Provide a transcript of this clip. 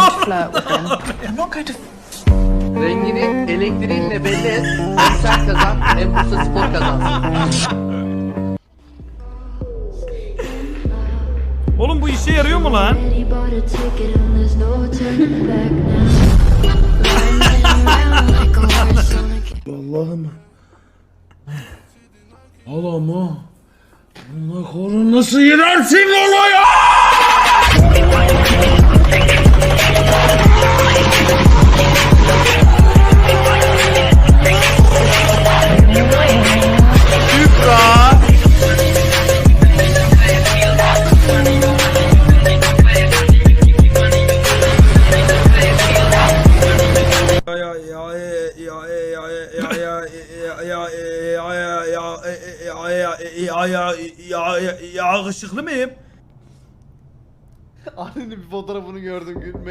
and flirt with him. I'm not going to Rengini elektriğinle belli et. Hem sen kazan hem Bursa Spor kazansın. Oğlum bu işe yarıyor mu lan? He bought a ticket and there's no turning back Yakışıklı mıyım? Annenin bir fotoğrafını gördüm gülmek